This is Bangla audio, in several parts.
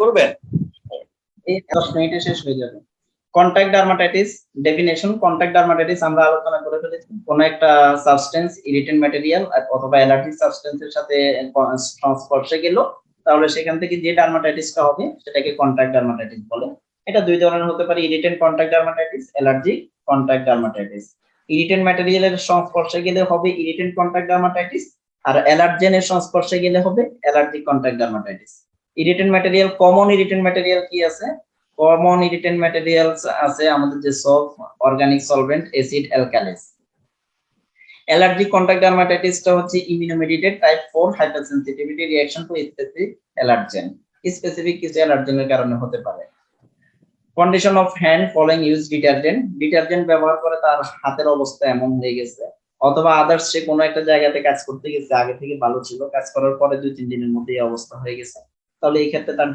করবেন? শেষ হয়ে যাবে। Contact dermatitis definition contact dermatitis আমরা আলোচনা করে ফেলেছি। কোন একটা সাবস্টেন্স ইরিটেন্ট ম্যাটেরিয়াল অথবা অ্যালার্জিক সাবস্টেন্সের সাথে সংস্পর্শে গেল, তাহলে সেখান থেকে যে ডার্মাটাইটিসটা হবে, সেটাকে কন্ট্যাক্ট ডার্মাটাইটিস বলে। এটা দুই ধরনের হতে পারে irritant contact dermatitis allergic contact dermatitis irritant ম্যাটেরিয়ালের সংস্পর্শে গেলে হবে ইরিটেন্ট কন্ট্যাক্ট ডার্মাটাইটিস আর অ্যালার্জেনের সংস্পর্শে গেলে হবে allergic contact dermatitis irritant material common irritant material কি আছে? কমন ইরিটেন্ট ম্যাটেরিয়ালস আছে আমাদের যে সব organic solvent acid alkalis allergic contact ডার্মাটাইটিসটা হচ্ছে immunomediated type 4 hypersensitivity reaction to specific allergen specific কিছু অ্যালার্জেনের কারণে হতে পারে। Condition of hand following use detergent detergent ব্যবহার করে তার হাতের অবস্থা এমন হয়ে গেছে। অথবা আদার্স সে কোনো একটা জায়গাতে কাজ করতে গেছে, আগে থেকে ভালো ছিল, কাজ করার পরে দুই তিন দিনের মধ্যে এই অবস্থা হয়ে গেছে। তাহলে এই ক্ষেত্রে তার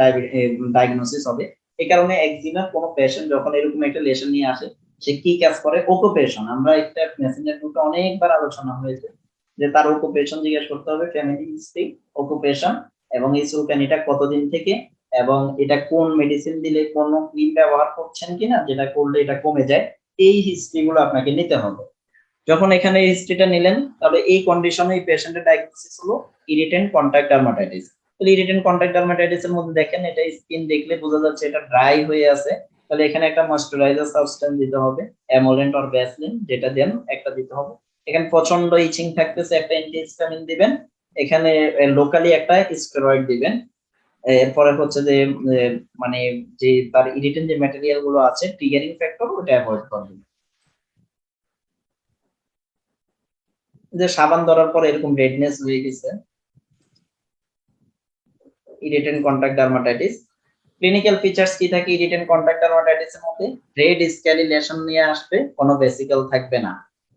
ডায়াগনোসিস হবে। এই কারণে একজিমার কোনো পেশেন্ট যখন এরকম একটা লেশন নিয়ে আসে, সে কি কাজ করে? অকুপেশন আমরা একটা মেসেঞ্জার গ্রুপে অনেকবার আলোচনা হয়েছে যে তার অকুপেশন জিজ্ঞেস করতে হবে ফ্যামিলি হিস্ট্রি অকুপেশন এবং এই সুলকানিটা কতদিন থেকে এবং এটা কোন মেডিসিন দিলে কোন ক্রিম ব্যবহার করছেন কিনা, যেটা করলে এটা কমে যায়, এই হিস্ট্রি গুলো আপনাকে নিতে হবে। যখন এখানে হিস্ট্রিটা নিলেন, তাহলে এই কন্ডিশনে এই পেশেন্টের ডায়াগনোসিস হলো irritant contact dermatitis irritant contact dermatitis এর মধ্যে দেখেন, এটা স্কিন দেখলে বোঝা যাচ্ছে এটা ড্রাই হয়ে আছে। তাহলে এখানে একটা ময়শ্চারাইজার সাবস্টেন্স দিতে হবে অ্যামোলেন্ট অর ভ্যাসলিন যেটা দেন একটা দিতে হবে। এখানে প্রচণ্ড ইচিং থাকতেছে, একটা অ্যান্টিহিস্টামিন দিবেন। এখানে লোকালি একটা স্টেরয়েড দিবেন। এরপরে হচ্ছে যে মানে যে তার ইরিটেন্ট যে ম্যাটেরিয়ালগুলো আছে ট্রিগারিং ফ্যাক্টর ওটা অ্যাভয়েড করবেন যে সাবান ধরার পর এরকম রেডনেস হয়ে গেছে। Irritant contact dermatitis clinical features কি থাকে ইরিটেন্ট কন্ট্যাক্ট ডার্মাটাইটিস এর মধ্যে? রেড স্ক্যালি লেশন নিয়ে আসবে, কোনো বেসিক্যাল থাকবে না।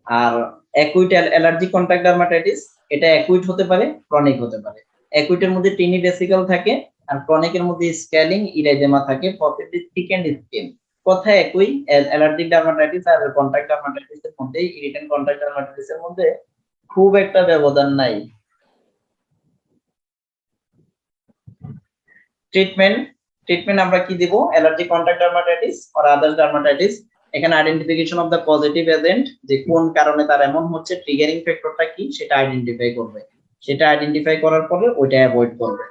আর অ্যাকুইট অ্যালার্জি কন্ট্যাক্ট ডার্মাটাইটিস এটা অ্যাকুইট হতে পারে ক্রনিক হতে পারে। অ্যাকুইটের মধ্যে টিনি বেসিক্যাল থাকে, আর ক্রনিকের মধ্যে স্ক্যালিং ইরাইদেমা থাকে পপিটিস থিকেন্ড স্কিন কথা একই অ্যালার্জিক ডার্মাটাইটিস আর কন্ট্যাক্ট ডার্মাটাইটিস এর মধ্যে ইরিটেন্ট কন্ট্যাক্ট ডার্মাটাইটিস এর মধ্যে খুব একটা ব্যবধান নাই। ট্রিটমেন্ট ট্রিটমেন্ট আমরা কি দিব? Allergy contact dermatitis or others dermatitis এখানে identification of the positive agent যে কোন কারণে তার এমন হচ্ছে ট্রিগারিং ফ্যাক্টরটা কি, সেটা আইডেন্টিফাই করবে। সেটা আইডেন্টিফাই করার পরে ওইটা অ্যাভয়েড করবে।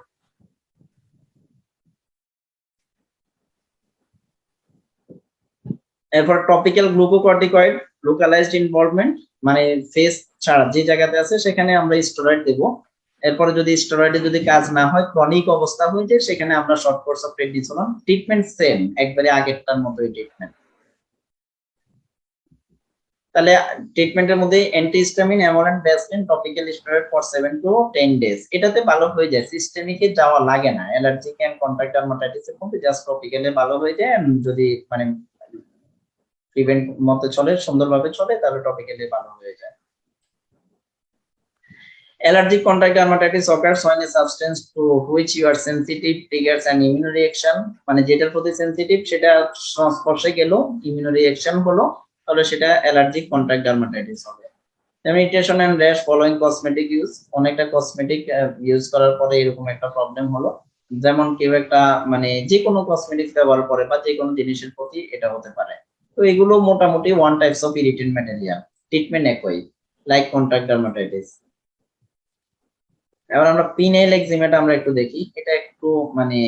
এরপর টপিক্যাল গ্লুকোকর্টিকয়েড লোকালাইজড ইনভলভমেন্ট মানে ফেস ছাড়া যে জায়গাতে আছে, সেখানে আমরা স্টেরয়েড দেব। এরপরে যদি স্টেরয়েডে যদি কাজ না হয় ক্রনিক অবস্থা হয়ে যায়, সেখানে আমরা short course of prednisolone treatment same একবারে আগেরটার মতোই ট্রিটমেন্ট তাহলে ট্রিটমেন্টের মধ্যে antihistamine emollient Vaseline topical steroid for 7 to 10 days এটাতে ভালো হয়ে যায় সিস্টেমিকে যাওয়া লাগে না। অ্যালার্জিক এন্ড কন্ট্যাক্ট ডার্মাটাইটিস এর মধ্যে জাস্ট টপিক্যালে ভালো হয়ে যায় যদি মানে প্রিভেন্ট মতে চলে, সুন্দরভাবে চলে, তাহলে টপিক্যালি ভালো হয়ে যায়। Allergic contact dermatitis occurs when a substance to which you are sensitive triggers an immune reaction. মানে যেটার প্রতি সেনসিটিভ সেটা সংস্পর্শে গেল ইমিউনো রিঅ্যাকশন হলো, তাহলে সেটা অ্যালার্জিক কন্ট্যাক্ট ডার্মাটাইটিস হবে। Irritation and rash following cosmetic use অনেকটা কসমেটিক ইউজ করার পরে এরকম একটা প্রবলেম হলো। যেমন কেউ একটা মানে যে কোনো কসমেটিক্স ব্যবহার করে বা যে কোনো জিনিসের প্রতি এটা হতে পারে। তো এগুলো মোটামুটি one types of irritant material treatment একই। লাইক কন্ট্যাক্ট ডার্মাটাইটিস এবার আমরা পিনেল এক্সিমেটা আমরা একটু দেখি। এটা একটু মানে